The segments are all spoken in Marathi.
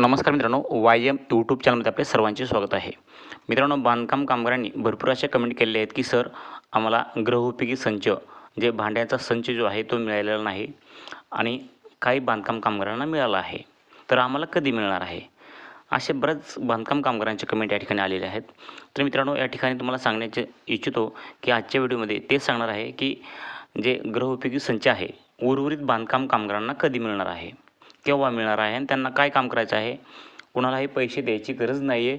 नमस्कार मित्रांनो वाय एम यूट्यूब चॅनलमध्ये आपले सर्वांचे स्वागत आहे. मित्रांनो बांधकाम कामगारांनी भरपूर अशा कमेंट केलेल्या आहेत की सर आम्हाला ग्रहोपयोगी संच जे भांड्याचा संच जो आहे तो मिळालेला नाही आणि काही बांधकाम कामगारांना मिळाला आहे. तर आम्हाला कधी मिळणार आहे? असे बऱ्याच बांधकाम कामगारांचे कमेंट या ठिकाणी आलेले आहेत. तर मित्रांनो या ठिकाणी तुम्हाला सांगण्याचे इच्छितो की आजच्या व्हिडिओमध्ये तेच सांगणार आहे की जे ग्रहउपयोगी संच आहे उर्वरित बांधकाम कामगारांना कधी मिळणार आहे? केव्हा मिळणार आहे आणि त्यांना काय काम करायचं आहे? कुणालाही पैसे द्यायची गरज नाही आहे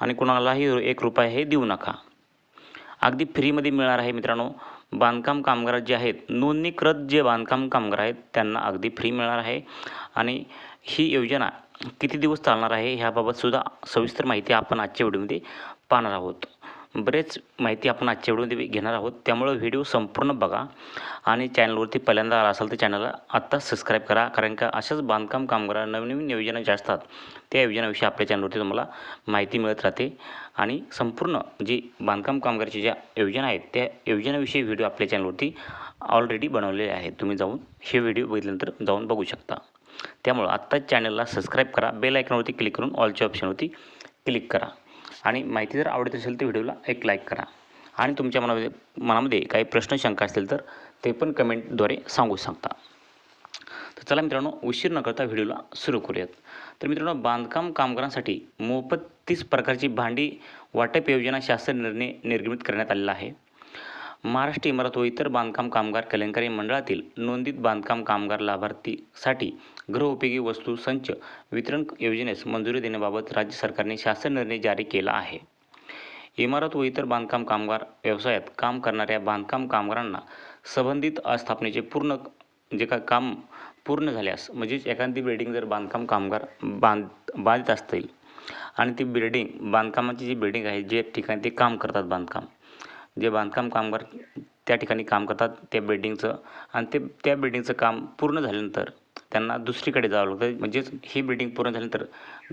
आणि कुणालाही एक रुपया हे देऊ नका. अगदी फ्रीमध्ये मिळणार आहे मित्रांनो. बांधकाम कामगार जे आहेत नोंदणीकृत जे बांधकाम कामगार आहेत त्यांना अगदी फ्री मिळणार आहे. आणि ही योजना किती दिवस चालणार आहे ह्याबाबतसुद्धा सविस्तर माहिती आपण आजच्या व्हिडिओमध्ये पाहणार आहोत. बरेच माहिती आपण आजच्या व्हिडिओमध्ये घेणार आहोत. त्यामुळं व्हिडिओ संपूर्ण बघा आणि चॅनलवरती पहिल्यांदा आला असाल तर चॅनलला आत्ताच सबस्क्राईब करा. कारण का अशाच बांधकाम कामगार नवीन नवीन योजना ज्या असतात त्या योजनाविषयी आपल्या चॅनलवरती तुम्हाला माहिती मिळत राहते. आणि संपूर्ण जी बांधकाम कामगाराची ज्या योजना आहेत त्या योजनेविषयी व्हिडिओ आपल्या चॅनलवरती ऑलरेडी बनवलेले आहेत. तुम्ही जाऊन हे व्हिडिओ बघितल्यानंतर जाऊन बघू शकता. त्यामुळं आत्ताच चॅनलला सबस्क्राईब करा. बेल आयकॉनवरती क्लिक करून ऑलच्या ऑप्शनवरती क्लिक करा. आणि माहिती जर आवडत असेल तर व्हिडिओला एक लाईक करा. आणि तुमच्या मनामध्ये मनामध्ये काही प्रश्न शंका असतील तर ते पण कमेंटद्वारे सांगू शकता. तर चला मित्रांनो उशीर न करता व्हिडिओला सुरू करूयात. तर मित्रांनो बांधकाम कामगारांसाठी मोफत तीस प्रकारची भांडी वाटप योजना शासन निर्णय निर्गमित करण्यात आलेला आहे. महाराष्ट्र इमारत व इतर बांधकाम कामगार कल्याणकारी मंडळातील नोंदित बांधकाम कामगार लाभार्थीसाठी गृहउपयोगी वस्तू संच वितरण योजनेस मंजुरी देण्याबाबत राज्य सरकारने शासन निर्णय जारी केला आहे. इमारत व इतर बांधकाम कामगार व्यवसायात काम करणाऱ्या बांधकाम कामगारांना संबंधित आस्थापनेचे पूर्ण जे का काम पूर्ण झाल्यास म्हणजेच एखादी बिल्डिंग जर बांधकाम कामगार बांध बांधत असतील आणि ती बिल्डिंग बांधकामाची जी बिल्डिंग आहे जे ठिकाणी ते काम करतात बांधकाम जे बांधकाम कामगार त्या ठिकाणी काम करतात त्या बिल्डिंगचं आणि ते त्या बिल्डिंगचं काम पूर्ण झाल्यानंतर त्यांना दुसरीकडे जावं लागतं. म्हणजेच ही बिल्डिंग पूर्ण झाल्यानंतर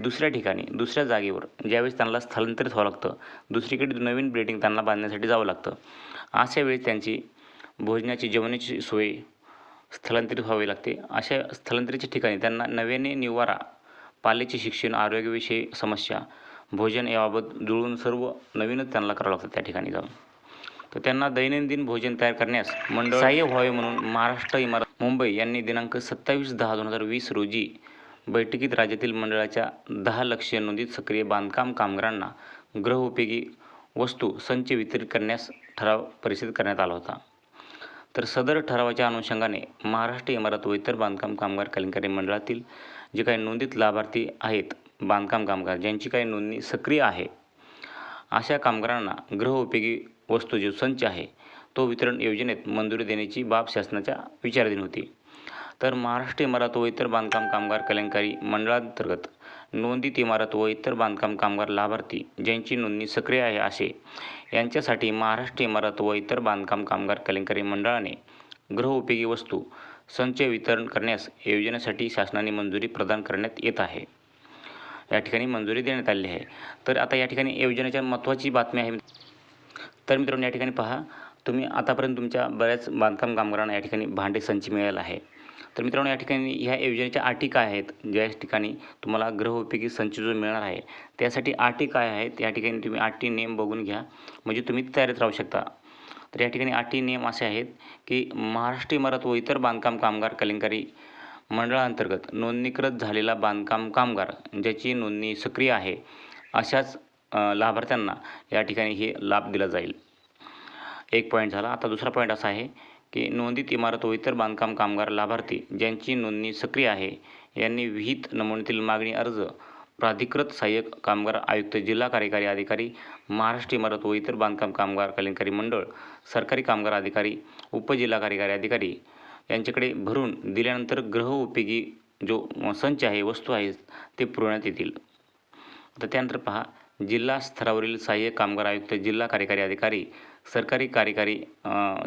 दुसऱ्या ठिकाणी दुसऱ्या जागेवर ज्यावेळेस त्यांना स्थलांतरित व्हावं लागतं दुसरीकडे नवीन बिल्डिंग त्यांना बांधण्यासाठी जावं लागतं. अशा वेळेस त्यांची भोजनाची जेवणाची सोय स्थलांतरित व्हावी लागते. अशा स्थलांतरितच्या ठिकाणी त्यांना नव्याने निवारा पालेचे शिक्षण आरोग्यविषयी समस्या भोजन याबाबत जुळून सर्व नवीनच त्यांना करावं लागतं त्या ठिकाणी जाऊन. तर त्यांना दैनंदिन भोजन तयार करण्यास मंडळ सहाय्य व्हावे म्हणून महाराष्ट्र इमारत मुंबई यांनी दिनांक सत्तावीस दहा दोन हजार वीस रोजी बैठकीत राज्यातील मंडळाच्या दहा लक्षीय नोंदित सक्रिय बांधकाम कामगारांना गृहोपयोगी वस्तू संच वितरित करण्यास ठराव परिषद करण्यात आला होता. तर सदर ठरावाच्या अनुषंगाने महाराष्ट्र इमारत व इतर बांधकाम कामगार कल्याणकारी मंडळातील जे काही नोंदित लाभार्थी आहेत बांधकाम कामगार ज्यांची काही नोंदणी सक्रिय आहे अशा कामगारांना गृहोपयोगी वस्तू जो संच आहे तो वितरण योजनेत मंजुरी देण्याची बाब शासनाच्या विचाराधीन होती. तर महाराष्ट्र इमारत व इतर बांधकाम कामगार कल्याणकारी मंडळांतर्गत नोंदित इमारत व इतर बांधकाम कामगार लाभार्थी ज्यांची नोंदणी सक्रिय आहे असे यांच्यासाठी महाराष्ट्र इमारत व इतर बांधकाम कामगार कल्याणकारी मंडळाने गृहउपयोगी वस्तू संच वितरण करण्यास योजनेसाठी शासनाने मंजुरी प्रदान करण्यात येत आहे. या ठिकाणी मंजुरी देण्यात आलेली आहे. तर आता या ठिकाणी योजनेच्या महत्त्वाची बातमी आहे. तर मित्रांनो या ठिकाणी पहा तुम्ही आतापर्यंत तुमच्या बऱ्याच बांधकाम कामगारांना या ठिकाणी भांडे संच मिळाला आहे. तर मित्रांनो या ठिकाणी ह्या योजनेच्या अटी काय आहेत ज्या ठिकाणी तुम्हाला गृहोपयोगी संच जो मिळणार आहे त्यासाठी अटी काय आहेत. या ठिकाणी तुम्ही अटी नियम बघून घ्या म्हणजे तुम्ही तयारीत राहू शकता. तर या ठिकाणी अटी नियम असे आहेत की महाराष्ट्र इमारत व इतर बांधकाम कामगार कलंकारी मंडळांतर्गत नोंदणीकृत झालेला बांधकाम कामगार ज्याची नोंदणी सक्रिय आहे अशाच लाभार्थ्यांना या ठिकाणी हे लाभ दिला जाईल. एक पॉईंट झाला. आता दुसरा पॉईंट असा आहे की नोंदित इमारत व इतर बांधकाम कामगार लाभार्थी ज्यांची नोंदणी सक्रिय आहे यांनी विहित नमुन्यातील मागणी अर्ज प्राधिकृत सहाय्यक कामगार आयुक्त जिल्हा कार्यकारी अधिकारी महाराष्ट्र इमारत व इतर बांधकाम कामगार कल्याणकारी मंडळ सरकारी कामगार अधिकारी उपजिल्हा कार्यकारी अधिकारी यांच्याकडे भरून दिल्यानंतर ग्रह उपयोगी जो संच आहे वस्तू आहेत ते पुरवण्यात येतील. तर त्यानंतर पहा जिल्हा स्तरावरील सहाय्यक कामगार आयुक्त जिल्हा कार्यकारी अधिकारी सरकारी कार्यकारी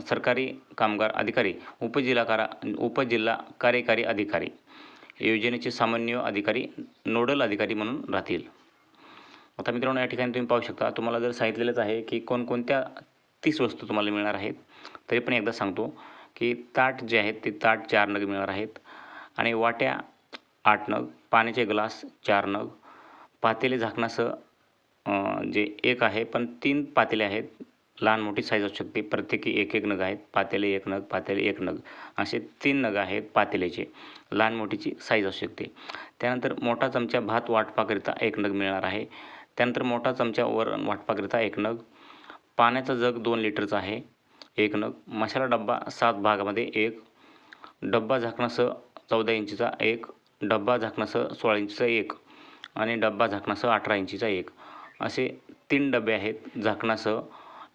सरकारी कामगार अधिकारी उपजिल्हा कारा उपजिल्हा कार्यकारी अधिकारी योजनेचे सामान्य अधिकारी नोडल अधिकारी म्हणून राहतील. आता मित्रांनो या ठिकाणी तुम्ही पाहू शकता तुम्हाला जर सांगितलेलंच आहे की कोणकोणत्या तीस वस्तू तुम्हाला मिळणार आहेत तरी पण एकदा सांगतो की ताट जे आहेत ते ताट चार नग मिळणार आहेत आणि वाट्या आठ नग पाण्याचे ग्लास चार नग पातेले झाकणासह जे एक आहे पण तीन पातेले आहेत. लहान मोठी साईज असू शकते. प्रत्येकी एक एक नग आहेत. पातेले एक नग पातेले एक नग. असे तीन नग आहेत पातेल्याचे लहान मोठीची साईज असू शकते. त्यानंतर मोठा चमचा भात वाटपाकरिता एक नग मिळणार आहे. त्यानंतर मोठा चमचा वरण वाटपाकरिता एक नग. पाण्याचा जग दोन लिटरचा आहे. एक नग. मसाला डब्बा सात भागामध्ये एक. डब्बा झाकणासह चौदा इंचीचा एक. डब्बा झाकणासह सोळा इंचीचा एक. आणि डब्बा झाकणासह अठरा इंचीचा एक. असे तीन डबे आहेत. झाकणासह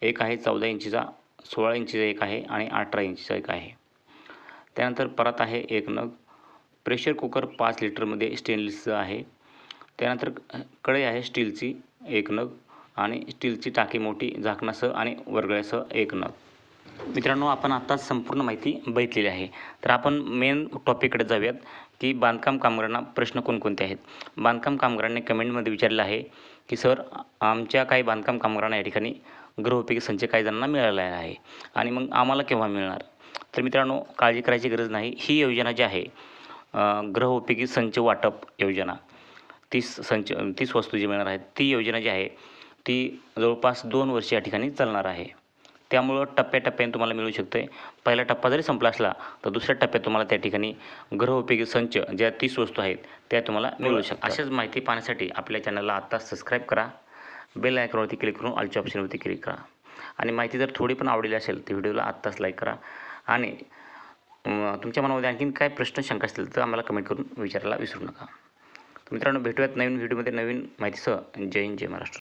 एक आहे चौदा इंचीचा सोळा इंचीचा एक आहे आणि अठरा इंचीचा एक आहे. त्यानंतर परत आहे एक नग. प्रेशर कुकर पाच लिटरमध्ये स्टेनलेसचं आहे. त्यानंतर कढई आहे स्टीलची एक नग आणि स्टीलची टाकी मोठी झाकणासह आणि वरगळ्यासह एक नग. मित्रांनो आपण आत्ताच संपूर्ण माहिती बघितलेली आहे. तर आपण मेन टॉपिककडे जाऊयात. की बांधकाम कामगारांना प्रश्न कोणकोणते आहेत? बांधकाम कामगारांनी कमेंटमध्ये विचारलं आहे की सर आमच्या काही बांधकाम कामगारांना या ठिकाणी गृहोपयोगी संच काही जणांना मिळाला आहे आणि मग आम्हाला केव्हा मिळणार? तर मित्रांनो काळजी करायची गरज नाही. ही योजना जी आहे गृहोपयोगी संच वाटप योजना तीस संच तीस वस्तू जी मिळणार आहेत ती योजना जी आहे ती जवळपास दोन वर्ष या ठिकाणी चालणार आहे. त्यामुळं टप्प्याटप्प्याने तुम्हाला मिळू शकतं आहे पहिला टप्पा जरी संपला असला तर दुसऱ्या टप्प्यात तुम्हाला त्या ठिकाणी गृहोपयोगी संच ज्या तीस वस्तू आहेत त्या तुम्हाला मिळू शकतात. अशाच माहिती पाहण्यासाठी आपल्या चॅनलला आत्ता सबस्क्राईब करा. बेल आयकॉनवरती क्लिक करून ऑलच्या ऑप्शनवरती क्लिक करा. आणि माहिती जर थोडी पण आवडली असेल तर व्हिडिओला आत्ताच लाईक करा. आणि तुमच्या मनामध्ये आणखीन काय प्रश्न शंका असतील तर आम्हाला कमेंट करून विचारायला विसरू नका. तर मित्रांनो भेटूयात नवीन व्हिडिओमध्ये नवीन माहितीसह. जय हिंद जय महाराष्ट्र.